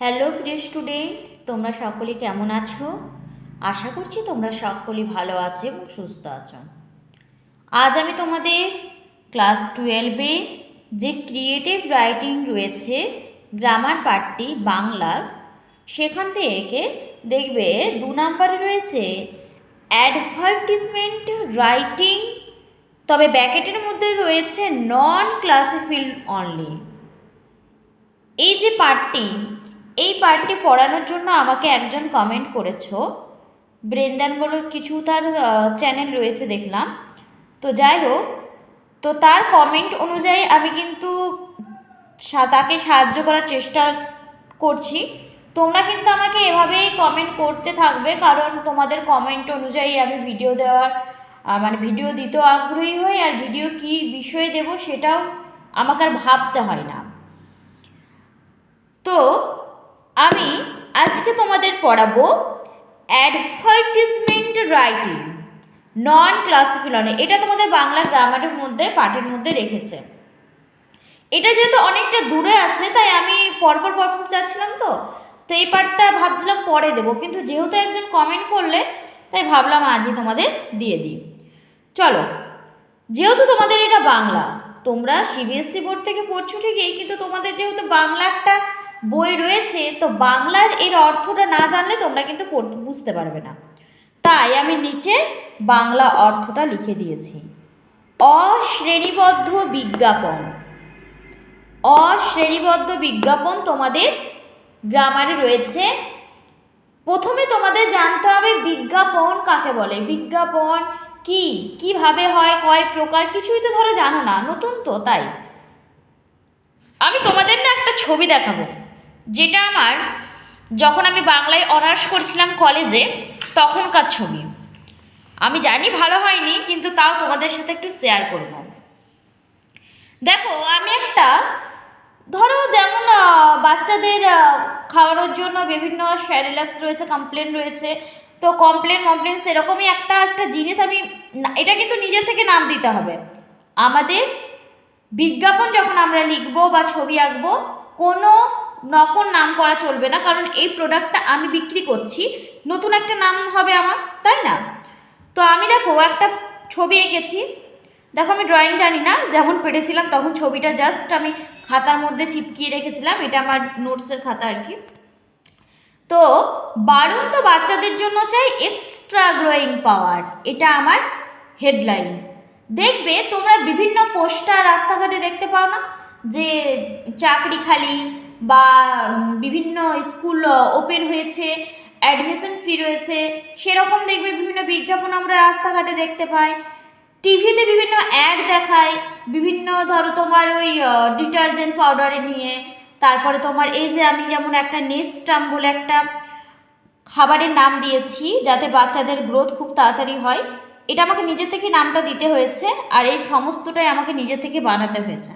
Hello প্রিয় student, তোমরা সকলে কেমন আছো? আশা করছি তোমরা সকলে ভালো আছো এবং সুস্থ আছো। আজ আমি তোমাদের ক্লাস টুয়েলভে যে ক্রিয়েটিভ রাইটিং রয়েছে গ্রামার পার্টটি বাংলার সেখান থেকে দেখবে দু নম্বরে রয়েছে অ্যাডভার্টিসমেন্ট রাইটিং তবে ব্যাকেটের মধ্যে রয়েছে নন ক্লাসিফিল অনলি এই যে পার্টটি এই পার্টটি পড়ানোর জন্য আমাকে একজন কমেন্ট করেছ। ব্রেন্দান বলে কিছু তার চ্যানেল রয়েছে দেখলাম। তো যাই হোক, তো তার কমেন্ট অনুযায়ী আমি কিন্তু তাকে সাহায্য করার চেষ্টা করছি। তোমরা কিন্তু আমাকে এভাবেই কমেন্ট করতে থাকবে, কারণ তোমাদের কমেন্ট অনুযায়ী আমি ভিডিও দেওয়ার মানে ভিডিও দিতেও আগ্রহী হই, আর ভিডিও কী বিষয়ে দেব সেটাও আমাকে আর ভাবতে হয় না। তো আমি আজকে তোমাদের পড়াবো অ্যাডভার্টিসমেন্ট রাইটিং নন ক্লাসিফিলনে এটা তোমাদের বাংলা গ্রামারের মধ্যে, পাঠের মধ্যে রেখেছে। এটা যেহেতু অনেকটা দূরে আছে, তাই আমি পরপর পরপর যাচ্ছিলাম তো। তো এই পার্টটা ভাবছিলাম পরে দেবো, কিন্তু যেহেতু একজন কমেন্ট করলে, তাই ভাবলাম আজই তোমাদের দিয়ে দিই। চলো, যেহেতু তোমাদের এটা বাংলা, তোমরা সিবিএসসি বোর্ড থেকে পড়ছো ঠিকই, কিন্তু তোমাদের যেহেতু বাংলা একটা বই রয়েছে, তো বাংলার এর অর্থটা না জানলে তোমরা কিন্তু বুঝতে পারবে না। তাই আমি নিচে বাংলা অর্থটা লিখে দিয়েছি। অশ্রেণীবদ্ধ বিজ্ঞাপন। অশ্রেণীবদ্ধ বিজ্ঞাপন তোমাদের গ্রামারে রয়েছে। প্রথমে তোমাদের জানতে হবে বিজ্ঞাপন কাকে বলে? বিজ্ঞাপন কি? কীভাবে হয়? কয় প্রকার? কিছুই তো ধরো জানো না, নতুন তো, তাই। আমি তোমাদের না একটা ছবি দেখাবো। যেটা আমার যখন আমি বাংলায় অনার্স করছিলাম কলেজে, তখনকার ছবি। আমি জানি ভালো হয়নি, কিন্তু তাও তোমাদের সাথে একটু শেয়ার করব। দেখো, আমি একটা, ধরো যেমন বাচ্চাদের খাওয়ানোর জন্য বিভিন্ন স্যারিলাক্স রয়েছে কমপ্লেন রয়েছে। তো কমপ্লেন মমপ্লেন সেরকমই একটা একটা জিনিস আমি এটা কিন্তু নিজের থেকে নাম দিতে হবে। আমাদের বিজ্ঞাপন যখন আমরা লিখব বা ছবি আঁকবো, কোনো নকল নাম করা চলবে না, কারণ এই প্রোডাক্টটা আমি বিক্রি করছি। নতুন একটা নাম হবে আমার, তাই না? তো আমি দেখো, একটা ছবি এঁকেছি। দেখো, আমি ড্রয়িং জানি না, যেমন পেরেছিলাম তখন ছবিটা জাস্ট আমি খাতার মধ্যে চিপকিয়ে রেখেছিলাম, এটা আমার নোটসের খাতা আর কি। তো বারণ তো বাচ্চাদের জন্য চাই এক্সট্রা গ্রোয়িং পাওয়ার এটা আমার হেডলাইন দেখবে, তোমরা বিভিন্ন পোস্টার রাস্তাঘাটে দেখতে পাও না? যে চাকরি খালি বা বিভিন্ন স্কুল ওপেন হয়েছে অ্যাডমিশন ফ্রি রয়েছে, সেরকম দেখবে বিভিন্ন বিজ্ঞাপন আমরা রাস্তাঘাটে দেখতে পাই। টিভিতে বিভিন্ন অ্যাড দেখায়, বিভিন্ন ধরো তোমার ওই ডিটারজেন্ট পাউডারে নিয়ে, তারপরে তোমার এই যে আমি যেমন একটা নেস্টাম বলে একটা খাবারের নাম দিয়েছি, যাতে বাচ্চাদের গ্রোথ খুব তাড়াতাড়ি হয়, এটা আমাকে নিজে থেকে নামটা দিতে হয়েছে, আর এই সমস্তটাই আমাকে নিজে থেকে বানাতে হয়েছে।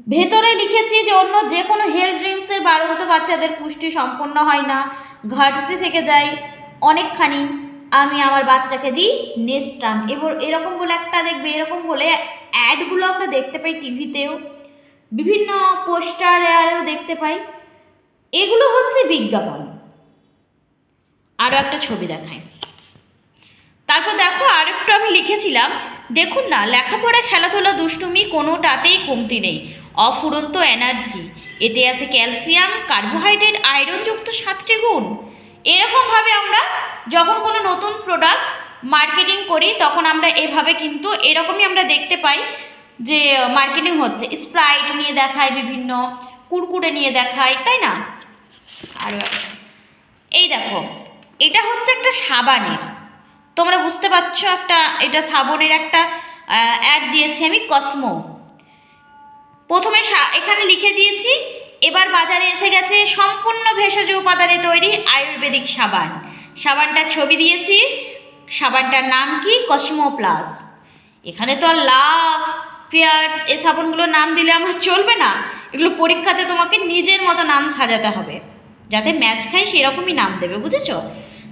ভেতরে লিখেছি যে অন্য যে কোনো হেলথ ড্রিঙ্কসের বাড়ন্ত বাচ্চাদের পুষ্টি সম্পন্ন হয় না। ঘাটতি থেকে যায় অনেকখানি আমি আমার বাচ্চাকে দিই নেস্টাম এবার এরকম বলে একটা দেখবে, এরকম বলে অ্যাডগুলো আমরা দেখতে পাই টিভিতেও বিভিন্ন পোস্টার আরও দেখতে পাই। এগুলো হচ্ছে বিজ্ঞাপন। আরও একটা ছবি দেখায় তারপর দেখো আরেকটু আমি লিখেছিলাম দেখুন না, লেখাপড়া, খেলাধুলা, দুষ্টুমি কোনোটাতেই কমতি নেই। অফুরন্ত এনার্জি। এতে আছে ক্যালসিয়াম, কার্বোহাইড্রেট, আয়রনযুক্ত সাতটি গুণ। এরকমভাবে আমরা যখন কোনো নতুন প্রোডাক্ট মার্কেটিং করি, তখন আমরা এভাবে কিন্তু এরকমই আমরা দেখতে পাই যে মার্কেটিং হচ্ছে। স্প্রাইট নিয়ে দেখায় বিভিন্ন, কুরকুরে নিয়ে দেখায়, তাই না? আর এই দেখো, এটা হচ্ছে একটা সাবানের। তোমরা বুঝতে পারছ একটা, এটা সাবনের একটা অ্যাড দিয়েছি আমি, কসমো। প্রথমে এখানে লিখে দিয়েছি, এবার বাজারে এসে গেছে সম্পূর্ণ ভেষজ উপাদানে তৈরি আয়ুর্বেদিক সাবান। সাবানটার ছবি দিয়েছি, সাবানটার নাম কি? Cosmo plus. এখানে তো আর লাক্স, পিয়ার্স এই সাবানগুলোর নাম দিলে আমার চলবে না। এগুলো পরীক্ষাতে তোমাকে নিজের মতো নাম সাজাতে হবে। যাতে ম্যাচ খায় সেরকমই নাম দেবে, বুঝেছ?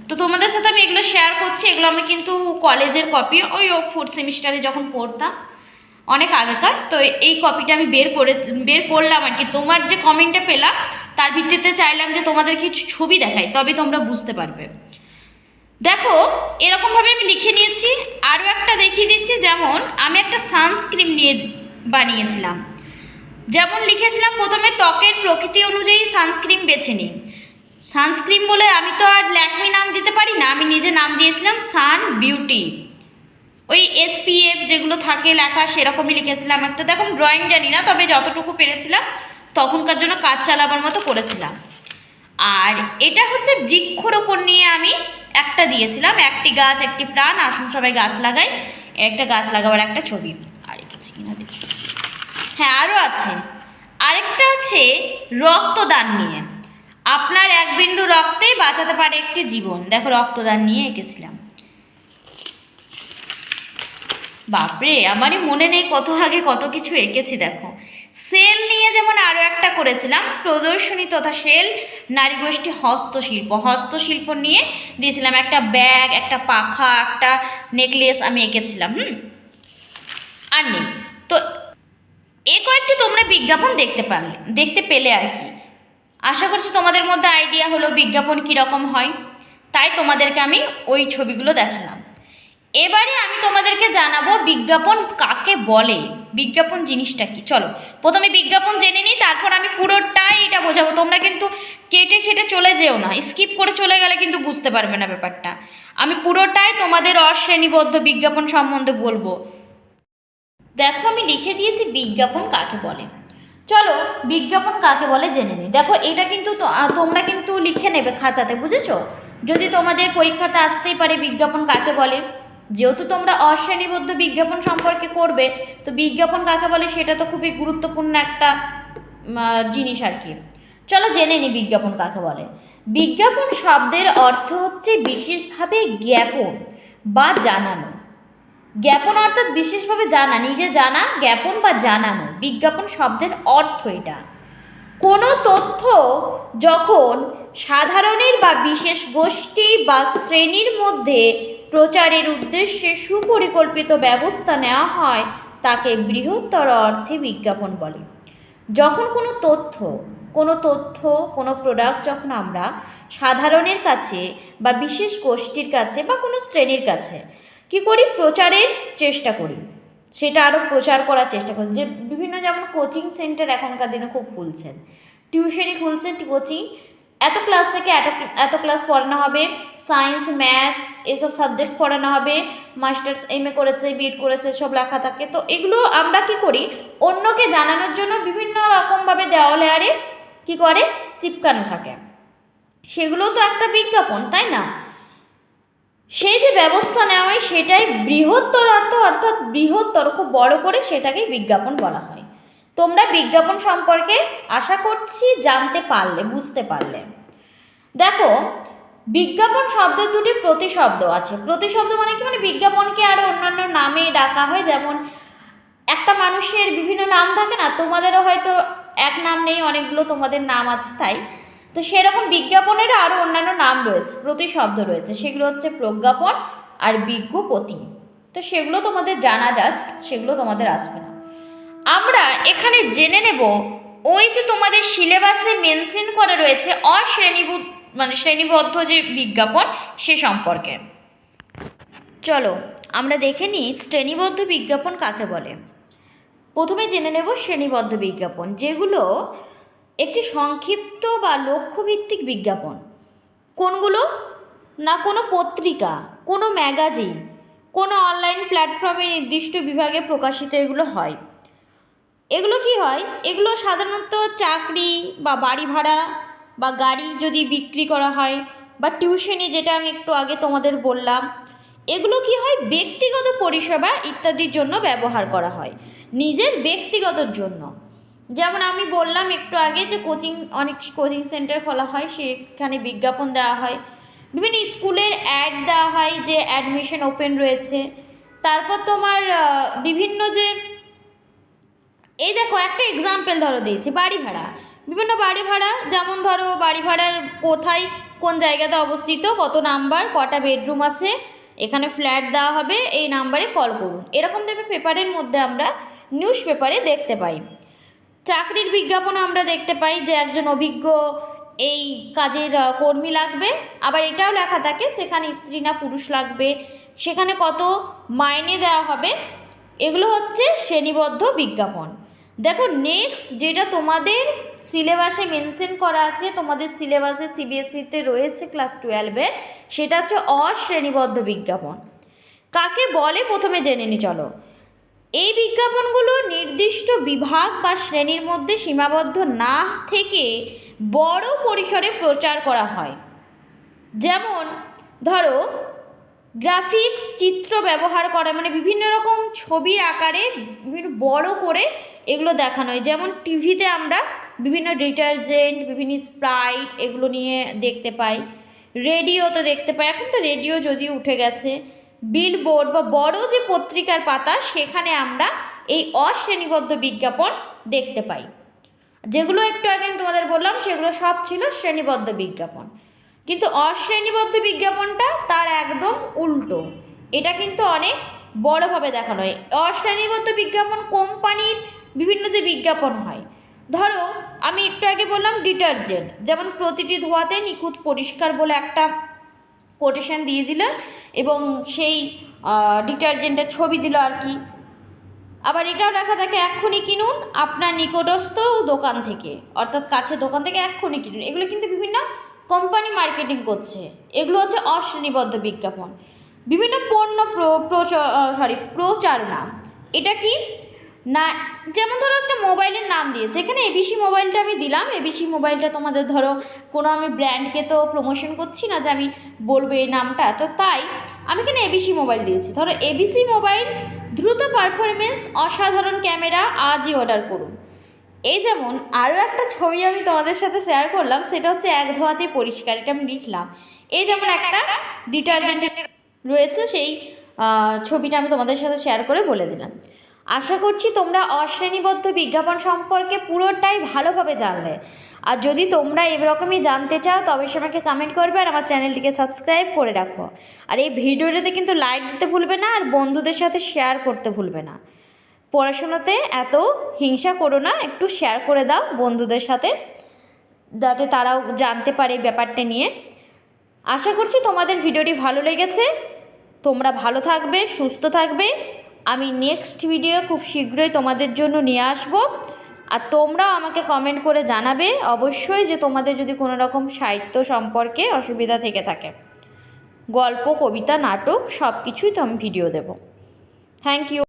তো তোমাদের সাথে আমি এগুলো শেয়ার করছি, এগুলো আমি কিন্তু কলেজের কপি ওই ফোর্থ সেমিস্টারে যখন পড়তাম, অনেক আগেকার তো এই কপিটা আমি বের করে, বের করলাম আর কি। তোমার যে কমেন্টটা পেলাম, তার ভিত্তিতে চাইলাম যে তোমাদের কিছু ছবি দেখাই, তবে তোমরা বুঝতে পারবে। দেখো, এরকমভাবে আমি লিখে নিয়েছি, আরও একটা দেখিয়ে দিচ্ছি, যেমন আমি একটা সানস্ক্রিন নিয়ে বানিয়েছিলাম। যেমন লিখেছিলাম, প্রথমে ত্বকের প্রকৃতি অনুযায়ী সানস্ক্রিন বেছে নিন। সানস্ক্রিন বলে আমি তো আর ল্যাকমি নাম দিতে পারি না, আমি নিজে নাম দিয়েছিলাম সান বিউটি। ওই এসপিএফ যেগুলো থাকে লেখা সেরকমই লিখেছিলাম একটা। দেখুন ড্রয়িং জানি না, তবে যতটুকু পেরেছিলাম, তখনকার জন্য কাজ চালাবার মতো করেছিলাম। আর এটা হচ্ছে বৃক্ষরোপণ নিয়ে আমি একটা দিয়েছিলাম, একটি গাছ, একটি প্রাণ, আসুন সবাই গাছ লাগাই, একটা গাছ লাগাবার একটা ছবি। আর কিছু কিনা দেখি। হ্যাঁ আরও আছে। আরেকটা আছে রক্তদান নিয়ে। আপনার এক বিন্দু রক্তেই বাঁচাতে পারে একটি জীবন। দেখো, রক্তদান নিয়ে এঁকেছিলাম। বাপরে, আমারই মনে নেই কত আগে কত কিছু এঁকেছি, দেখো। সেল নিয়ে যেমন আরও একটা করেছিলাম, প্রদর্শনী তথা সেল, নারী গোষ্ঠী হস্তশিল্প। হস্তশিল্প নিয়ে দিয়েছিলাম একটা ব্যাগ, একটা পাখা, একটা নেকলেস আমি এঁকেছিলাম, হুম? আর নেই। তো এ কয়েকটি তোমরা বিজ্ঞাপন দেখতে পারলে, দেখতে পেলে আর কি। আশা করছি তোমাদের মধ্যে আইডিয়া হলো বিজ্ঞাপন কীরকম হয়। তাই তোমাদেরকে আমি ওই ছবিগুলো দেখালাম। এবারে আমি তোমাদেরকে জানাব বিজ্ঞাপন কাকে বলে, বিজ্ঞাপন জিনিসটা কি। চলো, প্রথমে বিজ্ঞাপন জেনে নিই, তারপর আমি পুরোটাই এটা বোঝাবো। তোমরা কিন্তু কেটে ছেটে চলে যেও না স্কিপ করে চলে গেলে কিন্তু বুঝতে পারবে না ব্যাপারটা। আমি পুরোটাই তোমাদের অশ্রেণীবদ্ধ বিজ্ঞাপন সম্বন্ধে বলব। দেখো, আমি লিখে দিয়েছি বিজ্ঞাপন কাকে বলে। চলো বিজ্ঞাপন কাকে বলে জেনে নিই। দেখো এটা কিন্তু তোমরা কিন্তু লিখে নেবে খাতাতে, বুঝেছ? যদি তোমাদের পরীক্ষাতে আসতেই পারে বিজ্ঞাপন কাকে বলে। যেহেতু তোমরা অশ্রেণীবদ্ধ বিজ্ঞাপন সম্পর্কে করবে, তো বিজ্ঞাপন কাকে বলে সেটা তো খুবই গুরুত্বপূর্ণ একটা জিনিস আর কি। চলো জেনে নিই বিজ্ঞাপন কাকে বলে। বিজ্ঞাপন শব্দের অর্থ হচ্ছে বিশেষভাবে জ্ঞাপন বা জানানো। জ্ঞাপন অর্থাৎ বিশেষভাবে জানা, নিজে জানা, জ্ঞাপন বা জানানো, বিজ্ঞাপন শব্দের অর্থ এটা। কোনো তথ্য যখন সাধারণের বা বিশেষ গোষ্ঠী বা শ্রেণির মধ্যে প্রচারের উদ্দেশ্যে সুপরিকল্পিত ব্যবস্থা নেওয়া হয়, তাকে বৃহত্তর অর্থে বিজ্ঞাপন বলে। যখন কোনো তথ্য কোনো তথ্য, কোনো প্রোডাক্ট যখন আমরা সাধারণের কাছে বা বিশেষ গোষ্ঠীর কাছে বা কোনো শ্রেণির কাছে কি করি? প্রচারের চেষ্টা করি। সেটা আরও প্রচার করার চেষ্টা করি। যে বিভিন্ন যেমন কোচিং সেন্টার এখনকার দিনে খুব খুলছেন। টিউশনই খুলছেন কোচিং এত ক্লাস থেকে এত এত ক্লাস পড়ানো হবে। সায়েন্স ম্যাথস এসব সাবজেক্ট পড়ানো হবে। মাস্টার্স এম এ করেছে বিএড করেছে, সব লেখা থাকে। তো এগুলো আমরা কি করি? অন্যকে জানানোর জন্য বিভিন্ন রকমভাবে দেওয়ালে আরে কী করে? চিপকানো থাকে। সেগুলো তো একটা বিজ্ঞাপন, তাই না? সেই যে ব্যবস্থা নেওয়া হয় সেটাই বৃহত্তর অর্থ, অর্থাৎ বৃহত্তর, খুব বড় করে সেটাকেই বিজ্ঞাপন বলা হয়। তোমরা বিজ্ঞাপন সম্পর্কে আশা করছি জানতে পারলে, বুঝতে পারলে। দেখো, বিজ্ঞাপন শব্দের দুটি প্রতিশব্দ আছে। প্রতিশব্দ মানে কি? মানে বিজ্ঞাপনকে আরও অন্যান্য নামে ডাকা হয়, যেমন একটা মানুষের বিভিন্ন নাম থাকে না? তোমাদেরও হয়তো এক নাম নেই, অনেকগুলো তোমাদের নাম আছে তাই। তো সেরকম বিজ্ঞাপনেরও আরও অন্যান্য নাম রয়েছে, প্রতিশব্দ রয়েছে। সেগুলো হচ্ছে প্রজ্ঞাপন আর বিজ্ঞপতি তো সেগুলো তোমাদের জানা জাস্ট সেগুলো তোমাদের আসবে না। আমরা এখানে জেনে নেব, ওই যে তোমাদের সিলেবাসে মেনশন করা রয়েছে অশ্রেণীভূত মানে শ্রেণীবদ্ধ যে বিজ্ঞাপন, সে সম্পর্কে। চলো, আমরা দেখে নিই শ্রেণীবদ্ধ বিজ্ঞাপন কাকে বলে। প্রথমে জেনে নেব শ্রেণীবদ্ধ বিজ্ঞাপন, যেগুলো একটি সংক্ষিপ্ত বা লক্ষ্যভিত্তিক বিজ্ঞাপন। কোনগুলো? না, কোনো পত্রিকা, কোনো ম্যাগাজিন, কোনো অনলাইন প্ল্যাটফর্মে নির্দিষ্ট বিভাগে প্রকাশিত এগুলো হয়। এগুলো কি হয়? এগুলো সাধারণত চাকরি বা বাড়ি ভাড়া বা গাড়ি যদি বিক্রি করা হয় বা টিউশনি যেটা আমি একটু আগে তোমাদের বললাম, এগুলো কি হয়? ব্যক্তিগত পরিষেবা ইত্যাদির জন্য ব্যবহার করা হয়। নিজের ব্যক্তিগতর জন্য। যেমন আমি বললাম একটু আগে যে কোচিং অনেক কোচিং সেন্টার খোলা হয়, সেখানে বিজ্ঞাপন দেওয়া হয়। বিভিন্ন স্কুলের অ্যাড দেওয়া হয় যে অ্যাডমিশন ওপেন রয়েছে। তারপর তোমার বিভিন্ন যে, এই দেখো একটা এক্সাম্পল ধরো দিয়েছি, বাড়ি ভাড়া। বিভিন্ন বাড়ি ভাড়া, যেমন ধরো বাড়ি ভাড়ার কোথায়, কোন জায়গাতে অবস্থিত, কত নাম্বার কটা বেডরুম আছে, এখানে ফ্ল্যাট দেওয়া হবে, এই নাম্বারে কল করুন। এরকম দেবে পেপারের মধ্যে আমরা নিউজ পেপারে দেখতে পাই। চাকরির বিজ্ঞাপন আমরা দেখতে পাই যে একজন অভিজ্ঞ এই কাজের কর্মী লাগবে। আবার এটাও লেখা থাকে, সেখানে স্ত্রী না পুরুষ লাগবে। সেখানে কত মাইনে দেওয়া হবে? এগুলো হচ্ছে শ্রেণীবদ্ধ বিজ্ঞাপন। দেখো নেক্সট যেটা তোমাদের সিলেবাসে মেনশন করা আছে, তোমাদের সিলেবাসে সিবিএসসিতে রয়েছে ক্লাস টুয়েলভে সেটা হচ্ছে অশ্রেণীবদ্ধ বিজ্ঞাপন। কাকে বলে? প্রথমে জেনে নি, চলো। এই বিজ্ঞাপনগুলো নির্দিষ্ট বিভাগ বা শ্রেণির মধ্যে সীমাবদ্ধ না থেকে বড় পরিসরে প্রচার করা হয়। যেমন, ধরো, গ্রাফিক্স চিত্র ব্যবহার করা মানে বিভিন্ন রকম ছবি আকারে বিভিন্ন বড় করে এগুলো দেখানো হয়। যেমন, টিভিতে আমরা বিভিন্ন ডিটারজেন্ট, বিভিন্ন স্প্রাইট এগুলো নিয়ে দেখতে পাই। রেডিওতে দেখতে পাই। এখন তো রেডিও যদিও উঠে গেছে বিলবোর্ড বা বড় যে পত্রিকার পাতা, সেখানে আমরা এই অশ্রেণীবদ্ধ বিজ্ঞাপন দেখতে পাই। যেগুলো একটু আগে আমি তোমাদের বললাম, সেগুলো সব ছিল শ্রেণীবদ্ধ বিজ্ঞাপন। কিন্তু অশ্রেণীবদ্ধ বিজ্ঞাপনটা তার একদম উল্টো। এটা কিন্তু অনেক বড়োভাবে দেখানো হয়। অশ্রেণীবদ্ধ বিজ্ঞাপন কোম্পানির বিভিন্ন যে বিজ্ঞাপন হয়। ধরো, আমি একটু আগে বললাম ডিটারজেন্ট। যেমন প্রতিটি ধোয়াতে নিখুঁত পরিষ্কার বলে একটা কোটেশন দিয়ে দিল এবং সেই ডিটারজেন্টের ছবি দিল আর কি। আবার এটাও লেখা থাকে, এক্ষুনি কিনুন আপনার নিকটস্থ দোকান থেকে। অর্থাৎ কাছে দোকান থেকে এক্ষুনি কিনুন। এগুলো কিন্তু বিভিন্ন কোম্পানি মার্কেটিং করছে। এগুলো হচ্ছে অশ্রেণীবদ্ধ বিজ্ঞাপন। বিভিন্ন পণ্য প্র সরি প্রচারণা। এটা কি? না, যেমন ধরো একটা মোবাইলের নাম দিয়েছে এখানে এবিসি মোবাইলটা আমি দিলাম এবিসি মোবাইলটা তোমাদের ধরো কোনো আমি ব্র্যান্ডকে তো প্রমোশন করছি না যে আমি বলব এই নামটা, তো তাই আমি এখানে এবিসি মোবাইল দিয়েছি। ধরো এবিসি মোবাইল দ্রুত পারফরমেন্স অসাধারণ ক্যামেরা, আজই অর্ডার করুন। এই যেমন আরও একটা ছবি আমি তোমাদের সাথে শেয়ার করলাম, সেটা হচ্ছে এক ধোয়াতে পরিষ্কার, এটা আমি লিখলাম। এই যেমন একটা ডিটারজেন্টের রয়েছে, সেই ছবিটা আমি তোমাদের সাথে শেয়ার করে বলে দিলাম। আশা করছি তোমরা অশ্রেণীবদ্ধ বিজ্ঞাপন সম্পর্কে পুরোটাই ভালোভাবে জানলে। আর যদি তোমরা এরকমই জানতে চাও তবে সে আমাকে কমেন্ট করবে আর আমার চ্যানেলটিকে সাবস্ক্রাইব করে রাখো। আর এই ভিডিওটাতে কিন্তু লাইক দিতে ভুলবে না, আর বন্ধুদের সাথে শেয়ার করতে ভুলবে না। পড়াশোনাতে এত হিংসা করো না, একটু শেয়ার করে দাও বন্ধুদের সাথে, যাতে তারাও জানতে পারে ব্যাপারটা নিয়ে। আশা করছি তোমাদের ভিডিওটি ভালো লেগেছে। তোমরা ভালো থাকবে, সুস্থ থাকবে। আমি নেক্সট ভিডিও খুব শীঘ্রই তোমাদের জন্য নিয়ে আসব। আর তোমরাও আমাকে কমেন্ট করে জানাবে অবশ্যই যে তোমাদের যদি কোনো রকম সাহিত্য সম্পর্কে অসুবিধা থেকে থাকে। গল্প, কবিতা, নাটক সব কিছুই তো আমি ভিডিও দেব। Thank you